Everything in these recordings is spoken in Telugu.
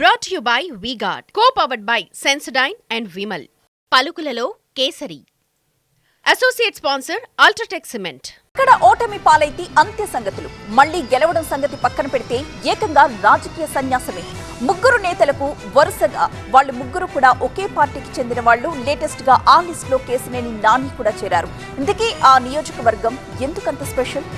Brought you by VGuard co powered by Sensodyne and Vimal పలుకులలో kesari. Associate sponsor UltraTech cement ఇక్కడ ఓటమి పాలైతే అంత్య సంగతులు. మళ్ళీ గెలవడం సంగతి పక్కన పెడితే ఏకంగా రాజకీయ సన్యాసమే. ముగ్గురు నేతలకు వరుసగా వాళ్ళు ముగ్గురు కూడా ఒకే పార్టీకి చెందిన వాళ్ళు లేటెస్ట్గా ఆ లిస్ట్లో కేసినేని నాని కూడా చేరారు. ఇందుకే ఆ నియోజకవర్గం ఎందుకంత స్పెషల్?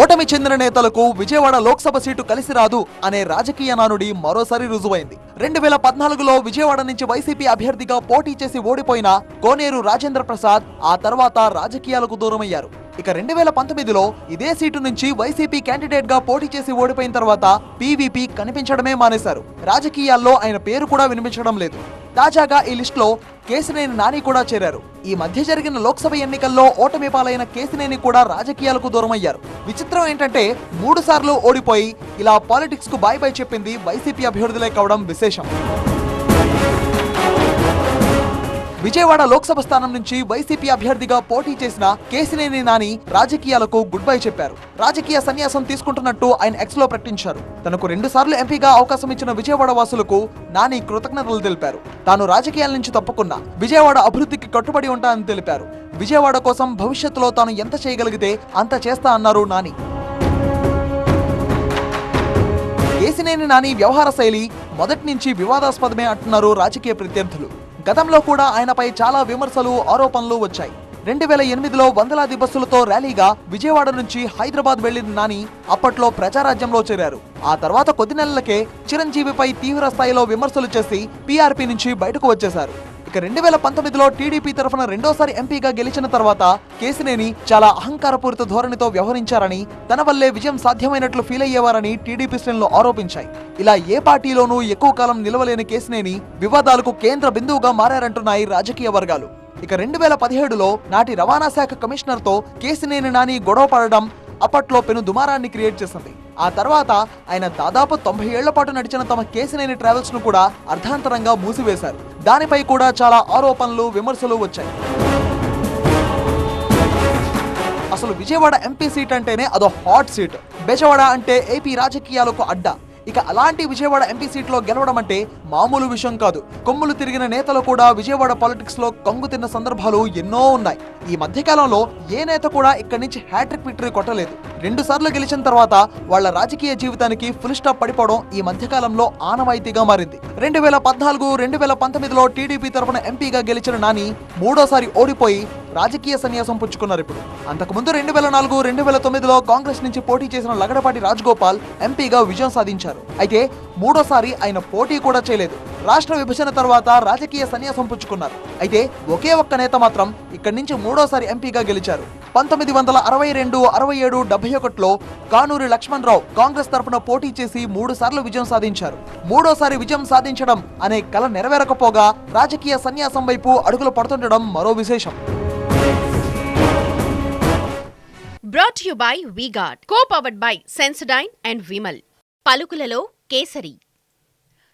ఓటమి చెందిన నేతలకు విజయవాడ లోక్సభ సీటు కలిసి రాదు అనే రాజకీయ నానుడి మరోసారి రుజువైంది. రెండు వేల పద్నాలుగులో విజయవాడ నుంచి వైసీపీ అభ్యర్థిగా పోటీ చేసి ఓడిపోయిన కోనేరు రాజేంద్ర ప్రసాద్ ఆ తర్వాత రాజకీయాలకు దూరమయ్యారు. ఇక రెండు వేల పంతొమ్మిదిలో ఇదే సీటు నుంచి వైసీపీ క్యాండిడేట్గా పోటీ చేసి ఓడిపోయిన తర్వాత పీవీపీ కనిపించడమే మానేశారు. రాజకీయాల్లో ఆయన పేరు కూడా వినిపించడం లేదు. తాజాగా ఈ లిస్టులో కేసినేని నాని కూడా చేరారు. ఈ మధ్య జరిగిన లోక్సభ ఎన్నికల్లో ఓటమి పాలైన కేసినేని కూడా రాజకీయాలకు దూరమయ్యారు. విచిత్రం ఏంటంటే మూడు సార్లు ఓడిపోయి ఇలా పాలిటిక్స్కు బాయ్ బై చెప్పింది వైసీపీ అభ్యర్థులే కావడం విశేషం. విజయవాడ లోక్సభ స్థానం నుంచి వైసీపీ అభ్యర్థిగా పోటీ చేసిన కేసినేని నాని రాజకీయాలకు గుడ్ బై చెప్పారు. రాజకీయ సన్యాసం తీసుకుంటున్నట్టు ఆయన ఎక్స్లో ప్రకటించారు. తనకు రెండు సార్లు ఎంపీగా అవకాశం ఇచ్చిన విజయవాడ వాసులకు నాని కృతజ్ఞతలు తెలిపారు. తాను రాజకీయాల నుంచి తప్పకుండా విజయవాడ అభివృద్ధికి కట్టుబడి ఉంటానని తెలిపారు. విజయవాడ కోసం భవిష్యత్తులో తాను ఎంత చేయగలిగితే అంత చేస్తా అన్నారు నాని. కేసినేని నాని వ్యవహార శైలి మొదటి నుంచి వివాదాస్పదమే అంటున్నారు రాజకీయ ప్రత్యర్థులు. గతంలో కూడా ఆయనపై చాలా విమర్శలు ఆరోపణలు వచ్చాయి. రెండు వేల ఎనిమిదిలో వందలాది బస్సులతో ర్యాలీగా విజయవాడ నుంచి హైదరాబాద్ వెళ్ళిన నాని అప్పట్లో ప్రజారాజ్యంలో చేరారు. ఆ తర్వాత కొద్ది నెలలకే చిరంజీవిపై తీవ్ర స్థాయిలో విమర్శలు చేసి పీఆర్పీ నుంచి బయటకు వచ్చేశారు. ఇక రెండు వేల పంతొమ్మిదిలో టీడీపీ తరఫున రెండోసారి ఎంపీగా గెలిచిన తర్వాత కేసినేని చాలా అహంకారపూరిత ధోరణితో వ్యవహరించారని తన వల్లే విజయం సాధ్యమైనట్లు ఫీల్ అయ్యేవారని టీడీపీ శ్రేణులు ఆరోపించాయి. ఇలా ఏ పార్టీలోనూ ఎక్కువ కాలం నిలవలేని కేసినేని వివాదాలకు కేంద్ర బిందువుగా మారారంటున్నాయి రాజకీయ వర్గాలు. ఇక రెండు వేల పదిహేడులో నాటి రవాణా శాఖ కమిషనర్తో కేసినేని నాని గొడవ పడడం అప్పట్లో పెను దుమారాన్ని క్రియేట్ చేసింది. ఆ తర్వాత ఆయన దాదాపు తొంభై ఏళ్ళ పాటు నడిచిన తమ కేసినేని ట్రావెల్స్ను కూడా అర్ధాంతరంగా మూసివేశారు. దానిపై కూడా చాలా ఆరోపణలు విమర్శలు వచ్చాయి. అసలు విజయవాడ ఎంపీ సీట్ అంటేనే అదో హాట్ సీట్. బెజవాడ అంటే ఏపీ రాజకీయాలకు అడ్డా. ఇక అలాంటి విజయవాడ ఎంపీ సీట్లో గెలవడం అంటే మామూలు విషయం కాదు. కొమ్ములు తిరిగిన నేతలు కూడా విజయవాడ పాలిటిక్స్లో కంగు తిన్న సందర్భాలు ఎన్నో ఉన్నాయి. ఈ మధ్యకాలంలో ఏ నేత కూడా ఇక్కడి నుంచి హ్యాట్రిక్ విక్టరీ కొట్టలేదు. రెండు సార్లు గెలిచిన తర్వాత వాళ్ళ రాజకీయ జీవితానికి ఫుల్ స్టాప్ పడిపోవడం ఈ మధ్యకాలంలో ఆనవాయితీగా మారింది. రెండు వేల పద్నాలుగు రెండు వేల పంతొమ్మిదిలో టీడీపీ తరఫున ఎంపీగా గెలిచిన నాని మూడోసారి ఓడిపోయి రాజకీయ సన్యాసం పుచ్చుకున్నారు ఇప్పుడు. అంతకుముందు రెండు వేల నాలుగు రెండు వేల తొమ్మిదిలో కాంగ్రెస్ నుంచి పోటీ చేసిన లగడపాటి రాజగోపాల్ ఎంపీగా విజయం సాధించారు. అయితే మూడోసారి ఆయన పోటీ కూడా చేయలేదు. రాష్ట్ర విభజన తర్వాత రాజకీయ సన్యాసం పుచ్చుకున్నారు. అయితే ఒకే ఒక్క నేత మాత్రం ఇక్కడి నుంచి మూడోసారి ఎంపీగా గెలిచారు. పంతొమ్మిది వందల అరవై రెండు అరవై ఏడు డెబ్బై ఒకటిలో కానూరి లక్ష్మణ్ రావు కాంగ్రెస్ తరఫున పోటీ చేసి మూడు సార్లు విజయం సాధించారు. మూడోసారి విజయం సాధించడం అనే కల నెరవేరకపోగా రాజకీయ సన్యాసం వైపు అడుగులు పడుతుండడం మరో విశేషం. Brought you by VGuard co powered by Sensodyne and Vimal పలుకులలో kesari.